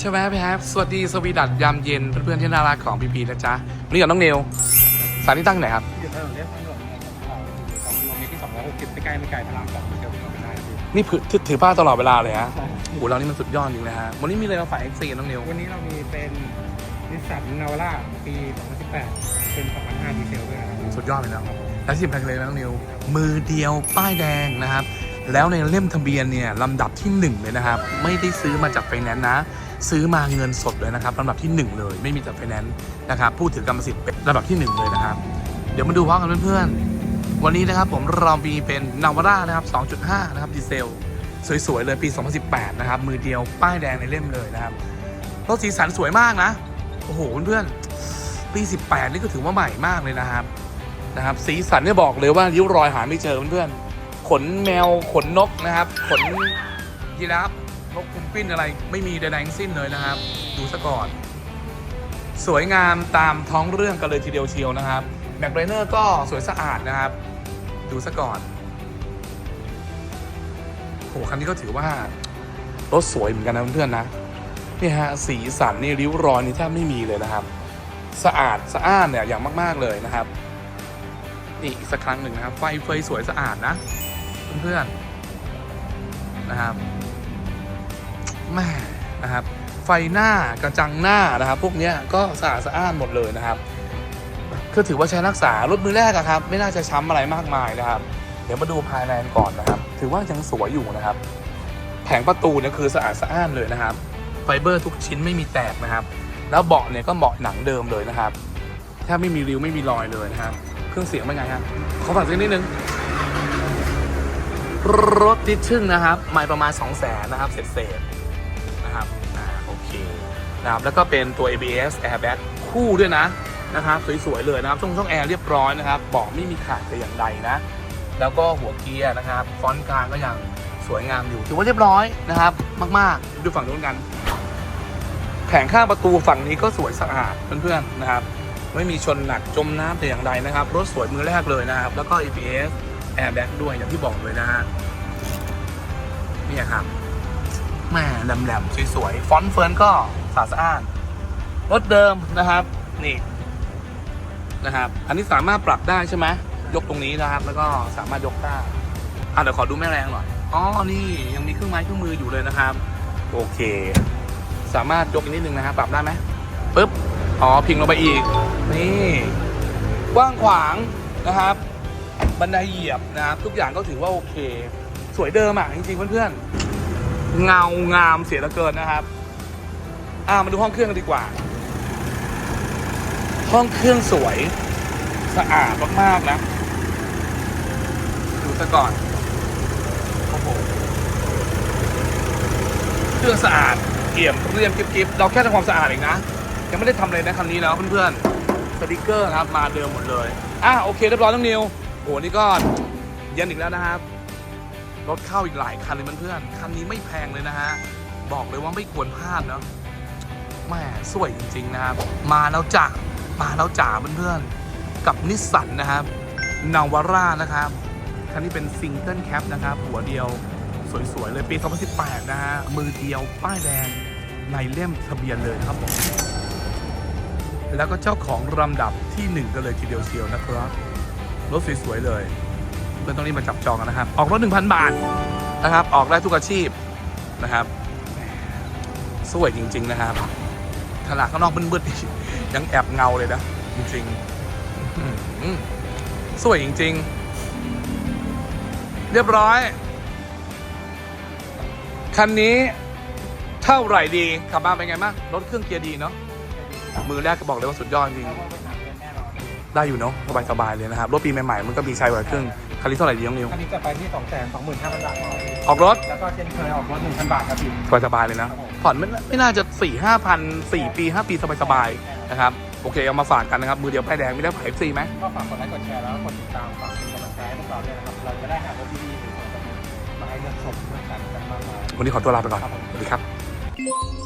ใช่ไหมพี่แฮปสวัสดีสวีดัตยามเย็นเพื่อนๆที่น่ารักของพีพีนะจ๊ะวันนี่กับน้องเนวสถานที่ตั้งไหนครับอยู่ถนนเรียบทางด่วนของเราอยู่สองกิโลเมตรที่260ไม่ไกลไม่ไกลพระรามสองเดียวเราไปได้พี่นี่ถือถือถือป้ายตลอดเวลาเลยฮะโอ้โหเรานี่มันสุดยอดจริงนะฮะวันนี้มีอะไรมาฝากเอ็กซีน้องเนววันนี้เรามีเป็นนิสสันนาวาร่าปี2018เป็น2005ดีเซลด้วยนะครับสุดยอดเลยนะและที่สำคัญเลยนะน้องเนวมือเดียวป้ายแดงนะครับ แล้วในเล่มทะเบียนเนี่ยลำดับที่หนึ่งเลยนะครับ ไม่ได้ซื้อมาจากไฟแนนซ์นะ ซื้อมาเงินสดเลยนะครับลำดับที่หนึ่งเลยไม่มีจากไฟแนนซ์นะครับผู้ถือกรรมสิทธิ์เป็นลำดับที่หนึ่งเลยนะครับ เดี๋ยวมาดูพร้อมกันเพื่อนๆ วันนี้นะครับผมเรามีเป็นนาวาร่านะครับ 2.5 นะครับดีเซล สวยๆ เลยปี 2018 นะครับ มือเดียวป้ายแดงในเล่มเลยนะครับรถสีสันสวยมากนะโอ้โหเพื่อนๆปี 18 นี่ก็ถือว่าใหม่มากเลยนะครับนะครับ สีสันเนี่ยบอกเลยว่าริ้วรอยหาไม่เจอเพื่อนๆ ขนแมวขนนกนะครับ ขนยีราฟนกคุมปิ้นอะไรไม่มีใดๆทั้งสิ้นเลยนะครับ ดูซะก่อน สวยงามตามท้องเรื่องกันเลยทีเดียวเชียวนะครับแม็กไ i เนอร์ก็สวยสะอาดนะครับ ดูซะก่อนโหคันนี้ก็ถือว่ารถสวยเหมือนกันนะเพื่อนๆนะนี่ฮะสีสันนี่ริ้วรอยนี่แทบไม่มีเลยนะครับ สะอาดสะอ้านเนี่ยอย่างมาก ๆเลยนะครับ นี่อีกสักครั้งหนึ่งนะครับ ไฟเฟยสวยสะอาดนะ เพื่อนๆนะครับแม่นะครับ ไฟหน้ากระจังหน้านะครับ พวกนี้ก็สะอาดสะอ้านหมดเลยนะครับคือถือว่าใช้รักษารถมือแรกอะครับ ไม่น่าจะช้ำอะไรมากมายนะครับ เดี๋ยวมาดูภายในก่อนนะครับ ถือว่ายังสวยอยู่นะครับ แผงประตูเนี่ยคือสะอาดสะอ้านเลยนะครับ ไฟเบอร์ทุกชิ้นไม่มีแตกนะครับ แล้วเบาะเนี่ยก็เบาะหนังเดิมเลยนะครับแทบไม่มีริ้วไม่มีรอยเลยนะครับ เครื่องเสียงเป็นไงฮะขอฝากสักนิดนึง รถดิชึ่งนะครับไม่ประมาณ 2 0 0แสนนะครับเศษเศษๆนะครับอ่าโอเคนะครับแล้วก็เป็นตัว ABS airbag คู่ด้วยนะนะครับสวยๆเลยนะครับช่องช่องแอร์เรียบร้อยนะครับเบาะไม่มีขาดแต่อย่างใดนะ แล้วก็หัวเกียร์นะครับฟอนต์กลางก็ยังสวยงามอยู่ถือว่าเรียบร้อยนะครับ มากๆดูฝั่งนู้นกัน แผงข้างประตูฝั่งนี้ก็สวยสะอาดเพื่อนๆนะครับ ไม่มีชนหนักจมน้ำแต่อย่างใดนะครับ รถสวยมือแรกเลยนะครับ แล้วก็ ABS airbag ด้วยอย่างที่บอกเลยนะฮะเนี่ยครับแหม่แหลมๆสวยๆฟอนต์เฟิร์นก็สะอาดสะอานรถเดิมนะครับ นี่นะครับ อันนี้สามารถปรับได้ใช่ไหมยกตรงนี้นะครับ แล้วก็สามารถยกได้อะเดี๋ยวขอดูแม่แรงหน่อยอ๋อนี่ยังมีเครื่องไม้เครื่องมืออยู่เลยนะครับ โอเค สามารถยกอีกนิดนึงนะครับ ปรับได้ไหมปึ๊บอ๋อพิงลงไปอีก นี่กว้างขวางนะครับ บันไดเหยียบนะครับทุกอย่างก็ถือว่าโอเค สวยเดิมอะจริงๆเพื่อนๆเงางามเสียเหลือเกินนะครับ อ่ามาดูห้องเครื่องกันดีกว่า ห้องเครื่องสวยสะอาดมากๆนะดูซะก่อนโอ้โหเครื่องสะอาดเอี่ยมเรียมกริบๆเราแค่ทำความสะอาดเองนะยังไม่ได้ทำเลยนะคันนี้แล้วเพื่อนๆสติกเกอร์ครับมาเดิมหมดเลยอะโอเคเรียบร้อยน้องนิว โอ้นี่ก็เย็นอีกแล้วนะครับรถเข้าอีกหลายคันเลยเพื่อนๆคันนี้ไม่แพงเลยนะฮะบอกเลยว่าไม่ควรพลาดเนาะแม่สวยจริง ๆ นะครับ มาแล้วจ้ะมาแล้วจ๋าเพื่อนๆกับนิสสันนะครับนาวาร่านะครับคันนี้เป็นซิงเกิลแคปนะครับ หัวเดียวสวย ๆ เลยปี 2018 นะฮะ มือเดียวป้ายแดงในเล่มทะเบียนเลยครับผมแล้วก็เจ้าของลำดับที่หนึ่งกันเลยทีเดียวเชียวนะครับ รถสวยๆเลยเพื่อนต้องรีบมาจับจองกันนะครับ ออกรถ 1,000 บาทนะครับ ออกได้ทุกอาชีพนะครับ สวยจริง ๆ นะครับถลากข้างนอกมืดๆยังแอบเงาเลยนะจริงๆสวยจริง ๆ เรียบร้อย คันนี้เท่าไหร่ดีขับมาเป็นไงบ้างรถเครื่องเกียร์ดีเนาะมือแรกก็บอกเลยว่าสุดยอดจริง ไปหาเงินแน่นอนได้อยู่เนาะสบายๆเลยนะครับ รถปีใหม่ๆ มันก็มีชัยกว่าเครื่องคันนี้เท่าไหร่ดีน้องนิวอันนี้จะไปที่ 2 2 5 0 0 0 บาทครับออกรถแล้วก็เช่นเคยออกรถ 1,000 บาทครับพี่ สบายๆเลยนะครับผมผ่อนไม่ไม่น่าจะ4ี่ห้าพันสี่ปีห้าปีสบายๆนะครับ โอเค เอามาฝากกันนะครับ มือเดียวป้ายแดงไม่ได้ขายฟรีไหมก็ฝากกดไลค์กดแชร์แล้วก็กดติดตามฝากเป็นกำลังใจให้พวกเราด้วยนะครับ เราจะได้หารถดีๆหรือมาให้เลือกชมเลือกกันกันมากมายวันนี้ขอตัวลาไปก่อนครับผมสวัสดีครับ